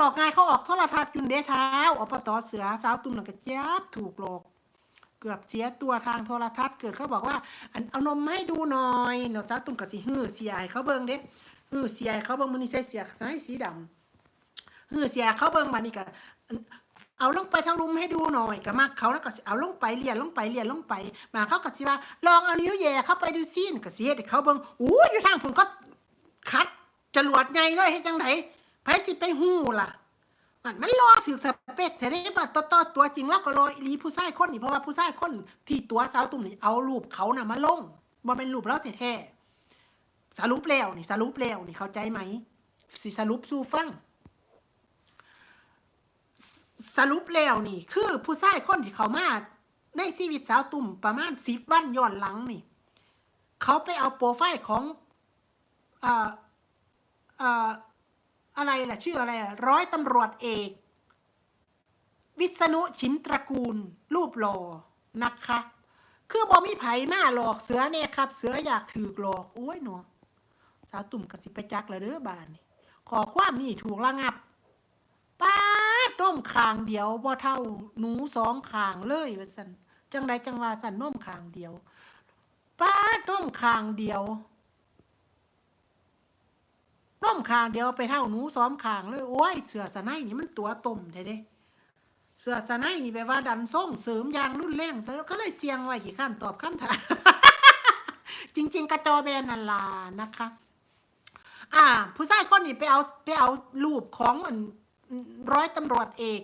หลอกง่ายเขาออกโทรทัศน์ยุนเดเท้าอปตเสือสาวตุ่มหนังกระจับถูกหลอกเกือบเสียตัวทางโทรทัศน์เกิดเขาบอกว่า อันเอานมให้ดูหน่อยเนาะสาวตุ่มกับสีฮือเสียให้เขาเบิ่งเด้ฮือเสียให้เขาเบิ่งมันนี่ใส่เสียใส่สีดำฮือเสียเขาเบิ่งมันนี่ก็เอาลงไปทางรุมให้ดูหน่อยก็มากเขาแล้วก็เอาลงไปเลียนลงไปเลียนลงไป มาเขาก็สิว่า ลองเอานิ้วแย่เข้าไปดูซินก็สิเฮ็ดให้เขาเบิ่งอู้อยู่ทางผมก็คัดจรวดใหญ่เลยเฮ็ดจังได ไผสิไปฮู้ล่ะ มันมันรอถือสเปคแต่นี่บัดต่อตัวจริงแล้วก็รออีหลีผู้ชายคนนี่เพราะว่าผู้ชายคนที่ตัวสาวตุ่มนี่เอารูปเขาน่ะมาลงบ่เป็นรูปเราแท้ๆสรุปแล้วนี่สรุปแล้วนี่เข้าใจไหมสิสรุปสู่ฟังสสรุปแล้วนี่ คือผู้ชายคนที่เขามาในชีวิตสาวตุ่มประมาณสิบวันย้อนหลังนี่ เขาไปเอาโปรไฟล์ของอ่อเอ่อ อะไรล่ะชื่ออะไร ร้อยตำรวจเอก วิษณุชิมตระกูล รูปหล่อนะคะ คือบอมีไผมาหลอกเสือเนี่ยครับ เสืออยากถือหลอกโอ้ยหนอสาวตุ่มกระสิไปจักเลยเด้อบานนี่ขอความนี่ถูกระงับป้าดน้มคางเดียวบ่เท่าหนูสองคางเลยว่าสันจังไรจังว่าสันน้มคางเดียวป้าดน้มคางเดียว น้มคางเดียวไปเท่าหนูซ้อมคางเลยโอ้ยเสือสไนนี่มันตัวต่มแท้เด้เสือสไนนี่แปลว่าดันส่งเสริมยางรุ่นแรงแต่ก็เลยเสียงไว้ขี้ข้านตอบคำถามจริง ๆ กระจอแบนนันลานะคะ อ่า ผู้ชายคนนี้ไปเอาไปเอารูปของอันร้อยตำรวจเอก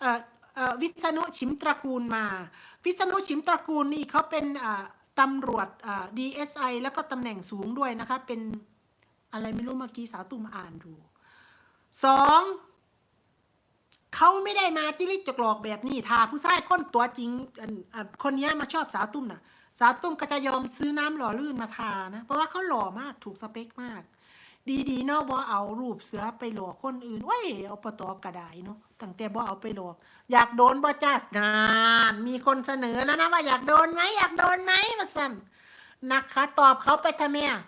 เอ่อเอ่อวิษณุชิมตระกูลมา วิษณุชิมตระกูลนี่เขาเป็นตำรวจอ่า DSI แล้วก็ตำแหน่งสูงด้วยนะคะเป็น อะไรไม่รู้เมื่อกี้สาวตุ่มอ่านดูสองเขาไม่ได้มาจิริจกหลอกแบบนี้ถ้าผู้ชายคนตัวจริงคนนี้มาชอบสาวตุ่มน่ะ สาวตุ่มก็จะยอมซื้อน้ำหล่อลื่นมาทานะ เพราะว่าเขาหล่อมากถูกสเปคมาก ดีๆเนาะบ่เอารูปเสือไปหลอกคนอื่นเว้ยเอาปตอกระไดเนาะตั้งแต่บ่เอาไปหลอก อยากโดนบ่จ้านานมีคนเสนอแล้วนะว่าอยากโดนไหมอยากโดนไหมมาสั่นนะคะตอบเขาไปทำไมอะ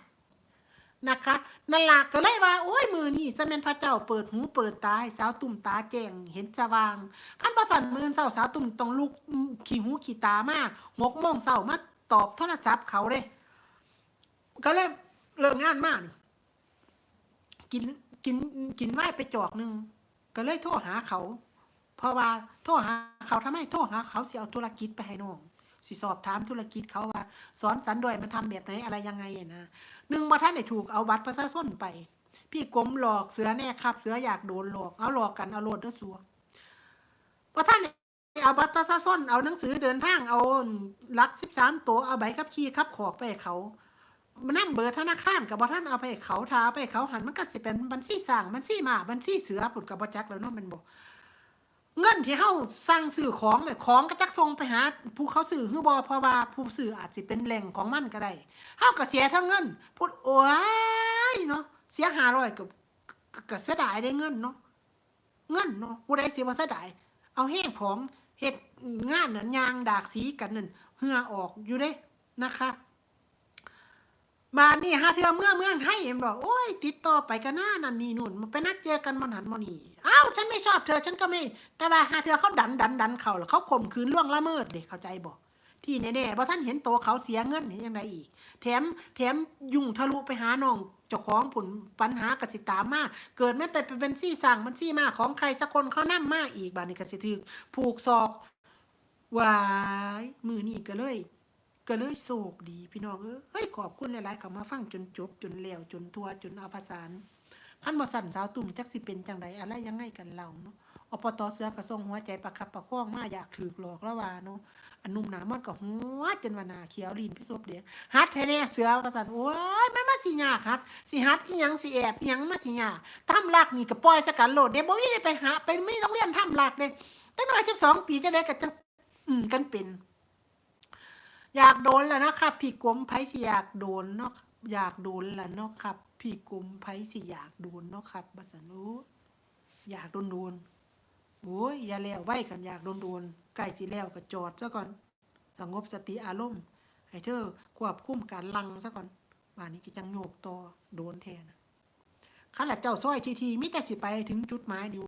นะคะนั่นล่ะก็เลยว่า โอ้ยมือนี่สมนพระเจ้าเปิดหูเปิดตาสาวตุ่มตาแจ้งเห็นสว่างขั้นประสันมือเศร้าสาวตุ่มต้องลุกขี่หูขี่ตามากหกโมงเศร้ามาตอบโทรศัพท์เขาเลยก็เลยเลิกงานมากนี่กินกินกินไว้ไปจอกหนึ่งก็เลยโทรหาเขา เพราะว่าโทรหาเขาทำไมโทรหาเขาเสิเอาธุรกิจไปให้น้อง สิสอบถามธุรกิจเขาว่า สอนสันด้วยมันทำแบบไหนอะไรยังไงนะหนึ่งว่าท่านได้ถูกเอาบัตรประชาชนไป พี่กลมหลอกเสือแน่ครับ เสืออยากโดนหลอกเอาหลอกกันเอาโลดเด้อสัวว่าท่านเอาบัตรประชาชนเอาหนังสือเดินทางเอาลักสิบสามตัวเอาใบขับขี่ขับขอกไปเขามันนั่งเบอร์ธนาคารกับว่าท่านเอาไปเขาทาไปเขาหันมันก็สิเป็นบัญชีสร้างบัญชีมาบัญชีเสือผุดกับบ่จักแล้วเนาะมันบอก นที่เข้าสั่งซื้อของเนี่ยของก็จักส่งไปหาผู้เขาซื้อคือบอเพราะว่าผู้ซื้ออาจจะเป็นแหล่งของมันก็ได้เฮาก็เสียทั้งเงินพูดโอ้ยเนาะเสียหาร้อยกับกับเสียดายได้เงินเนาะเงินเนาะผู้ใดเสียบ่เสียดายเอาแห้งผองเฮ็ดงานนั่นยางดากสีกันนั่นเหือออกอยู่เด้นะคะ มานี่หาเทือเมื่อเมืองให้เห็นบอกโอ้ย ติดต่อไปกันหน้านั่นนี่นู่นมันไปนัดเจอกันมันหันมันนี่อ้าวฉันไม่ชอบเธอฉันก็ไม่ แต่ว่าหาเทือเขาดันดันดันเขาแล้วเขาข่มขืนล่วงละเมิดเด็กเข้าใจบอกที่แน่ๆเพราะท่านเห็นโตวเขาเสียเงินเห็นยังไงอีก แถมแถมยุ่งทะลุไปหาน้องเจ้าของผลปัญหากสิตามมาเกิดไม่ไปเป็นซี่สั่งมันซี่มาของใครสักคนเขานั่มมาอีกบาดนี้กสิถึกผูกศอกวายมือนี่ก็เลย ก็เลยโศกดีพี่น้องเอ้ยขอบคุณหลายๆเขามาฟังจนจบจนแล้วจนทัวจนเอาภาษานขั้นบ่สั่นสาวตุ่มจักสิเป็นจังไดอะไรยังไงกันเราเนาะอปตเสือกระทรงหัวใจประคับประคองมาอยากถือหลอกล้วว่าเนาะอันนุ่มหนามอนก็หัวจนวานาเขียวลีนพี่ศพเดียฮัดแท้แน่เสือกระสันโอ้ยมันมาสิยากฮัดสิฮัดอีหยังสิแอบอีหยังมาสิยากทำลักนี่ก็ปล่อยสกันโหลดเด้บ่มีได้ไปหาไปไม่ต้องเรียนทำลักเด้ตั้งน้อย12ปีจะได้ก็จังอืมกันเป็น อยากโดนแล้วนะครับพี่กลมไผสิอยากโดนเนาะอยากโดนแล้วเนาะครับพี่กลมไผสิอยากโดนเนาะครับบัสนุอยากโดนโดนโอ้ยอย่าแล้วไว้กันอยากโดนโดนใกล้สิแล้วก็จอดซะก่อนสงบสติอารมณ์ให้เธอควบคุมการลังซะก่อนบ้านนี้ก็จังโยกต่อโดนแทนขันละเจ้าซ้อยทีทีมิแต่สิไปถึงจุดหมายดียว